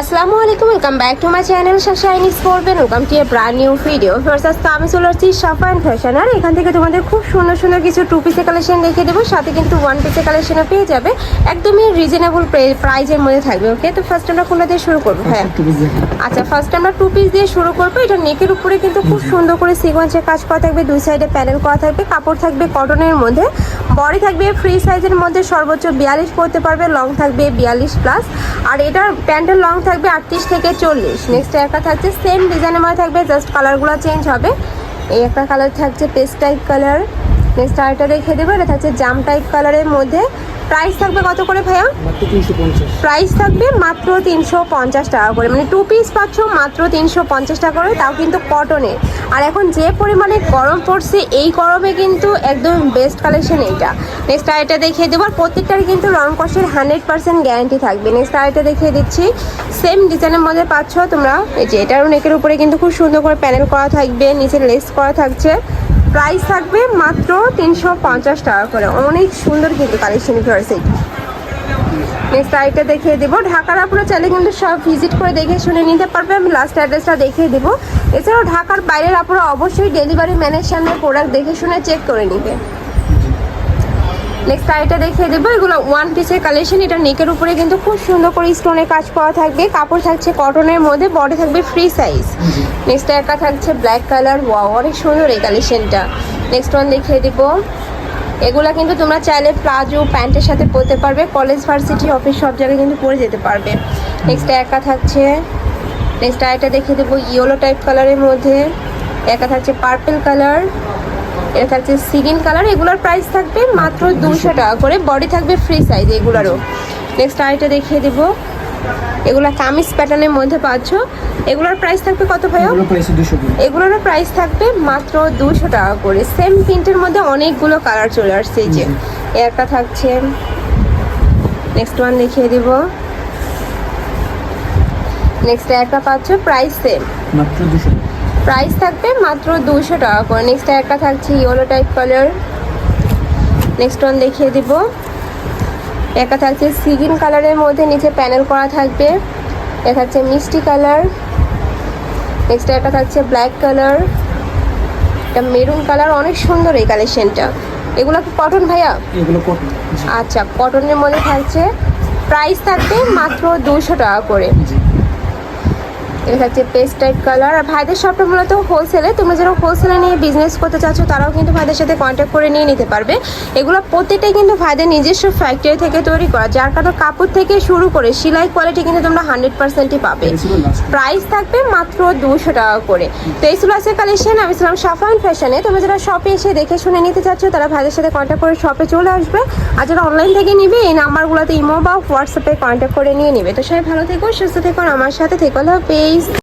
আসসালামু আলাইকুম welcome back to my channel শাশাইন স্পোর্টবেন welcome to a brand new video first তো আমি চলে আসছি সাফা অ্যান্ড ফ্যাশন আর এখান থেকে তোমাদের খুব সুন্দর সুন্দর কিছু টু পিসের কালেকশন দেখিয়ে দেবো। সাথে কিন্তু ওয়ান পিসের কালেকশনও পেয়ে যাবে। একদমই রিজনেবল প্রাইজের মধ্যে থাকবে ওকে তো ফার্স্ট আমরা কোনটা দিয়ে শুরু করব? হ্যাঁ। আচ্ছা ফার্স্ট আমরা টু পিস দিয়ে শুরু করব। এটা নেকের উপরে কিন্তু খুব সুন্দর করে সিকোয়েন্সের কাজ করা থাকবে। দুই সাইডে প্যানেল করা থাকবে কাপড় থাকবে কটনের মধ্যে। বডি থাকবে ফ্রি সাইজের মধ্যে সর্বোচ্চ বিয়াল্লিশ পরতে পারবে লং থাকবে বিয়াল্লিশ প্লাস আর এটার প্যান্টের লং থাকবে আটত্রিশ থেকে চল্লিশ। নেক্সট একটা থাকছে সেম ডিজাইনের মধ্যে থাকবে জাস্ট কালারগুলো চেঞ্জ হবে। এই একটা কালার থাকছে পেস্ট টাইপ কালার নেক্সট আরেকটা দেখে দেবো, এটা থাকছে জাম টাইপ কালারের মধ্যে। প্রাইস থাকবে কত করে ভাইয়া? প্রাইস থাকবে মাত্র তিনশো পঞ্চাশ টাকা করে। মানে টু পিস পাচ্ছ মাত্র তিনশো পঞ্চাশ টাকা করে তাও কিন্তু কটনের আর এখন যে পরিমাণে গরম পড়ছে এই গরমে কিন্তু একদম বেস্ট কালেকশন এইটা। নেক্সট আরেকটা দেখিয়ে দেবো। আর প্রত্যেকটারই কিন্তু রং কষের হান্ড্রেড পার্সেন্ট গ্যারান্টি থাকবে। নেক্সট আরেকটা দেখিয়ে দিচ্ছি। সেম ডিজাইনের মধ্যে পাচ্ছ তোমরা। এই যে এটারও নেকের উপরে কিন্তু খুব সুন্দর করে প্যানেল করা থাকবে নিচে লেস করা থাকছে। প্রাইস থাকবে মাত্র তিনশো পঞ্চাশ টাকা করে। অনেক সুন্দর কিন্তু কালেকশন এইটা নেক্সট আইটা দেখিয়ে দেবো। ঢাকার আপনার চাইলে কিন্তু সব ভিজিট করে দেখে শুনে নিতে পারবে। আমি লাস্ট অ্যাড্রেসটা দেখিয়ে দেবো। এছাড়াও ঢাকার বাইরের আপনারা অবশ্যই ডেলিভারি ম্যানের সামনে প্রোডাক্ট দেখে শুনে চেক করে নিবে। নেক্সট আরেকটা দেখিয়ে দেবো। এগুলো ওয়ান পিসের কালেকশন এটা নেকের উপরে কিন্তু খুব সুন্দর করে স্টোনে কাজ করা থাকবে। কাপড় থাকছে কটনের মধ্যে বডি থাকবে ফ্রি সাইজ নেক্সট একটা থাকছে ব্ল্যাক কালার ওয়াও অনেক সুন্দর এই কালেকশনটা নেক্সট ওয়ান দেখিয়ে দেবো। এগুলা কিন্তু তোমরা চাইলে প্লাজো প্যান্টের সাথে পরতে পারবে। কলেজ ভার্সিটি অফিস সব জায়গায় কিন্তু পরে যেতে পারবে। নেক্সট একা থাকছে নেক্সট আরেকটা দেখিয়ে দেবো। ইয়েলো টাইপ কালারের মধ্যে। একা থাকছে পার্পল কালার এটা থাকছে সিগিন কালার। এগুলোর প্রাইস থাকবে মাত্র দুশো টাকা করে। বডি থাকবে ফ্রি সাইজ এগুলোরও। নেক্সট আরেকটা দেখিয়ে দেবো। এগুলা কামিজ প্যাটার্নের মধ্যে পাচ্ছ। এগুলোর প্রাইস থাকবে কত ভাইয়া? এগুলো প্রাইস থাকবে মাত্র দুশো টাকা করে। সেম প্রিন্টের মধ্যে অনেকগুলো কালার চলে আসছে এই যে। একটা থাকছে। নেক্সট ওয়ান দেখিয়ে দিব। নেক্সট একটা পাচ্ছ প্রাইস সেম মাত্র দুশো প্রাইস থাকবে মাত্র দুশো টাকা করে। নেক্সট একটা থাকছে yellow type colour next one দেখিয়ে দিব। একটা থাকছে সিগিন কালারের মধ্যে নিচে প্যানেল করা থাকবে। এটা থাকছে মিষ্টি কালার নেক্সট একটা থাকছে ব্ল্যাক কালার এটা মেরুন কালার অনেক সুন্দর এই কালেকশনটা এগুলো কি কটন ভাইয়া? এগুলো কটন আচ্ছা কটনের মধ্যে থাকছে। প্রাইস থাকবে মাত্র দুশো টাকা করে। এটা হচ্ছে পেস্ট টাইপ কালার আর ভাইদের শপটা মূলত হোলসেলে তোমরা যারা হোলসেলে নিয়ে বিজনেস করতে চাচ্ছ তারাও কিন্তু ভাইদের সাথে কন্ট্যাক্ট করে নিয়ে নিতে পারবে। এগুলো প্রত্যেকটাই কিন্তু ভাইদের নিজস্ব ফ্যাক্টরি থেকে তৈরি করা। যার কারণে কাপড় থেকে শুরু করে সেলাই কোয়ালিটি কিন্তু তোমরা হান্ড্রেড পার্সেন্টই পাবে। প্রাইস থাকবে মাত্র দুশো টাকা করে। তো এই ছিল আজকের কালেকশন আমি ছিলাম সাফান ফ্যাশনে তোমরা যারা শপে এসে দেখে শুনে নিতে চাচ্ছ তারা ভাইদের সাথে কন্ট্যাক্ট করে শপে চলে আসবে। আর যারা অনলাইন থেকে নিবে এই নাম্বারগুলোতে ইমো বা হোয়াটসঅ্যাপে কন্ট্যাক্ট করে নিয়ে নিবে। তো সবাই ভালো থেকো সুস্থ থেকো আমার সাথে থেকো। guys.